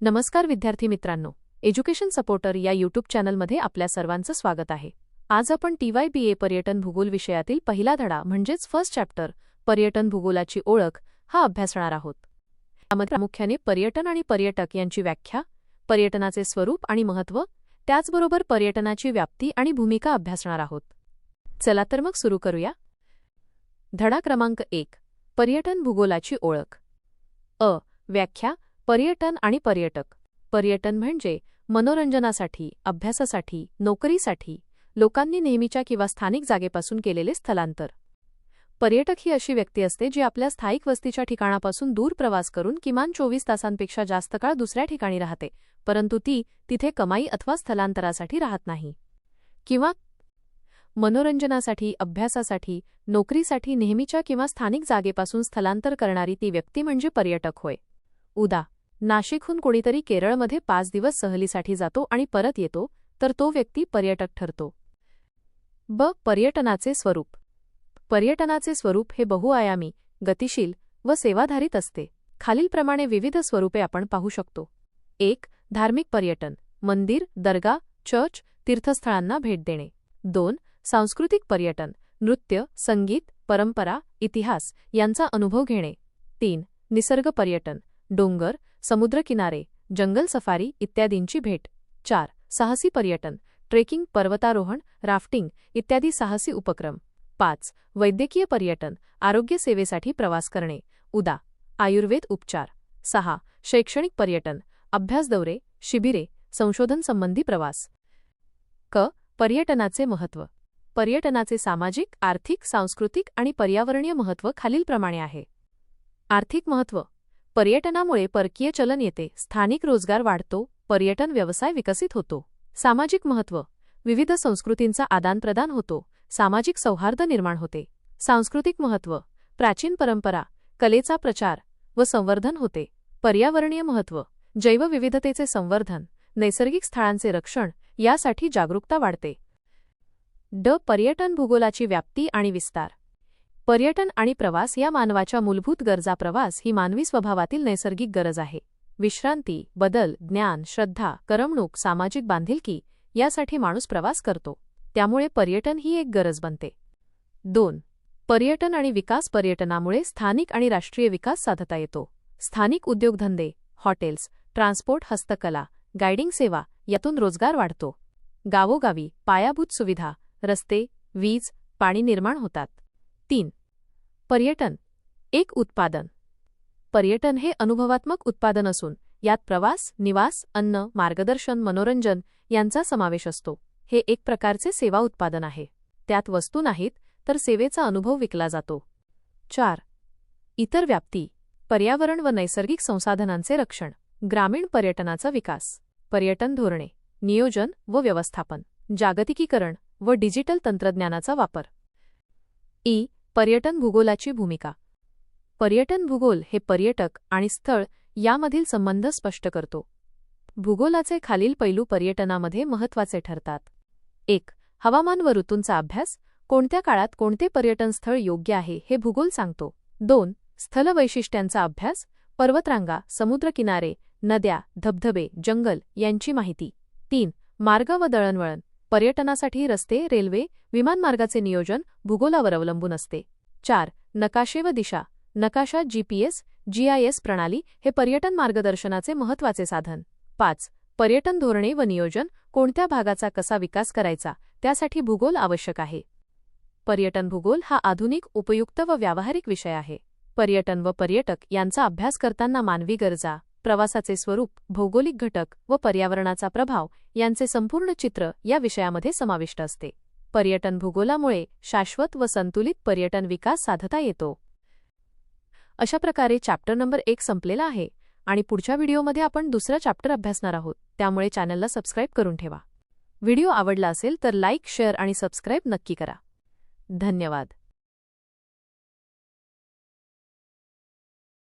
नमस्कार विद्यार्थी मित्रांनो. एज्युकेशन सपोर्टर या यूट्यूब चॅनलमध्ये आपल्या सर्वांचं स्वागत आहे. आज आपण टीवाय बी ए पर्यटन भूगोल विषयातील पहिला धडा म्हणजेच फर्स्ट चॅप्टर पर्यटन भूगोलाची ओळख हा अभ्यासणार आहोत. त्यामध्ये प्रामुख्याने पर्यटन आणि पर्यटक यांची व्याख्या पर्यटनाचे स्वरूप आणि महत्त्व त्याचबरोबर पर्यटनाची व्याप्ती आणि भूमिका अभ्यासणार आहोत. चला तर मग सुरू करूया. धडा क्रमांक एक पर्यटन भूगोलाची ओळख. अ. व्याख्या पर्यटन आणि पर्यटक. पर्यटन म्हणजे मनोरंजनासाठी अभ्यासासाठी नोकरीसाठी लोकांनी नेहमीच्या किंवा स्थानिक जागेपासून केलेले स्थलांतर. पर्यटक ही अशी व्यक्ती असते जी आपल्या स्थायिक वस्तीच्या ठिकाणापासून दूर प्रवास करून किमान चोवीस तासांपेक्षा जास्त काळ दुसऱ्या ठिकाणी राहते परंतु ती तिथे कमाई अथवा स्थलांतरासाठी राहत नाही. किंवा मनोरंजनासाठी अभ्यासासाठी नोकरीसाठी नेहमीच्या किंवा स्थानिक जागेपासून स्थलांतर करणारी ती व्यक्ती म्हणजे पर्यटक होय. उदा. नाशिकहून कोणीतरी केरळमध्ये पाच दिवस सहलीसाठी जातो आणि परत येतो तर तो व्यक्ती पर्यटक ठरतो. ब. पर्यटनाचे स्वरूप. पर्यटनाचे स्वरूप हे बहुआयामी गतिशील व सेवाधारित असते. खालीलप्रमाणे विविध स्वरूपे आपण पाहू शकतो. एक. धार्मिक पर्यटन. मंदिर दर्गा चर्च तीर्थस्थळांना भेट देणे. दोन. सांस्कृतिक पर्यटन. नृत्य संगीत परंपरा इतिहास यांचा अनुभव घेणे. तीन. निसर्ग पर्यटन. डोंगर समुद्रकिनारे जंगल सफारी इत्यादींची भेट. चार. साहसी पर्यटन ट्रेकिंग पर्वतारोहण राफ्टिंग इत्यादी साहसी उपक्रम. पाच. वैद्यकीय पर्यटन आरोग्य सेवेसाठी प्रवास करणे. उदा. आयुर्वेद उपचार. सहा. शैक्षणिक पर्यटन अभ्यास दौरे शिबिरे संशोधन संबंधी प्रवास. क. पर्यटनाचे महत्त्व. पर्यटनाचे सामाजिक आर्थिक सांस्कृतिक आणि पर्यावरणीय महत्त्व खालीलप्रमाणे आहे. आर्थिक महत्त्व. पर्यटनामुळे परकीय चलन येते स्थानिक रोजगार वाढतो पर्यटन व्यवसाय विकसित होतो. सामाजिक महत्त्व विविध संस्कृतींचा आदानप्रदान होतो सामाजिक सौहार्द निर्माण होते. सांस्कृतिक महत्त्व प्राचीन परंपरा कलेचा प्रचार व संवर्धन होते. पर्यावरणीय महत्त्व जैवविविधतेचे संवर्धन नैसर्गिक स्थळांचे रक्षण यासाठी जागरूकता वाढते. ड पर्यटन भूगोलाची व्याप्ती आणि विस्तार पर्यटन आणि प्रवास या मानवाच्या मूलभूत गरजा प्रवास ही मानवी स्वभावातील नैसर्गिक गरज आहे. विश्रांती बदल ज्ञान श्रद्धा करमणूक सामाजिक बांधिलकी यासाठी माणूस प्रवास करतो. त्यामुळे पर्यटन ही एक गरज बनते. दोन पर्यटन आणि विकास पर्यटनामुळे स्थानिक आणि राष्ट्रीय विकास साधता येतो. स्थानिक उद्योगधंदे हॉटेल्स ट्रान्सपोर्ट हस्तकला गायडिंग सेवा यातून रोजगार वाढतो. गावोगावी पायाभूत सुविधा रस्ते वीज पाणी निर्माण होतात. तीन. पर्यटन. एक उत्पादन. पर्यटन हे अनुभवात्मक उत्पादन असून यात प्रवास निवास अन्न मार्गदर्शन मनोरंजन यांचा समावेश असतो. हे एक प्रकारचे सेवा उत्पादन आहे. त्यात वस्तू नाहीत तर सेवेचा अनुभव विकला जातो. चार. इतर व्याप्ती. पर्यावरण व नैसर्गिक संसाधनांचे रक्षण. ग्रामीण पर्यटनाचा विकास. पर्यटन धोरणे. नियोजन व व्यवस्थापन. जागतिकीकरण व डिजिटल तंत्रज्ञानाचा वापर. ई. पर्यटन भूगोलाची भूमिका. पर्यटन भूगोल हे पर्यटक आणि स्थळ यामधील संबंध स्पष्ट करतो. भूगोलाचे खालील पैलू पर्यटनामध्ये महत्त्वाचे ठरतात. एक हवामान व ऋतूंचा अभ्यास. कोणत्या काळात कोणते पर्यटन स्थळ योग्य आहे हे भूगोल सांगतो. दोन स्थल वैशिष्ट्यांचा अभ्यास. पर्वतरांगा समुद्रकिनारे नद्या धबधबे जंगल यांची माहिती. तीन मार्ग व दळणवळण. पर्यटनासाठी रस्ते रेल्वे विमानमार्गाचे नियोजन भूगोलावर अवलंबून असते. चार नकाशे व दिशा. नकाशा जीपीएस जीआयएस प्रणाली हे पर्यटन मार्गदर्शनाचे महत्त्वाचे साधन. पाच पर्यटन धोरणे व नियोजन कोणत्या भागाचा कसा विकास करायचा त्यासाठी भूगोल आवश्यक आहे. पर्यटन भूगोल हा आधुनिक उपयुक्त व व्यावहारिक विषय आहे. पर्यटन व पर्यटक यांचा अभ्यास करताना मानवी गरजा प्रवासाचे स्वरूप भौगोलिक घटक व पर्यावरणाचा प्रभाव यांचे संपूर्ण चित्र या विषयामध्ये समाविष्ट असते. पर्यटन भूगोलामुळे शाश्वत व संतुलित पर्यटन विकास साधता येतो. अशा प्रकारे चॅप्टर नंबर एक संपलेला आहे आणि पुढच्या व्हिडिओमध्ये आपण दुसरा चॅप्टर अभ्यासणार आहोत. त्यामुळे चॅनलला सबस्क्राईब करून ठेवा. व्हिडिओ आवडला असेल तर लाईक शेअर आणि सबस्क्राईब नक्की करा. धन्यवाद.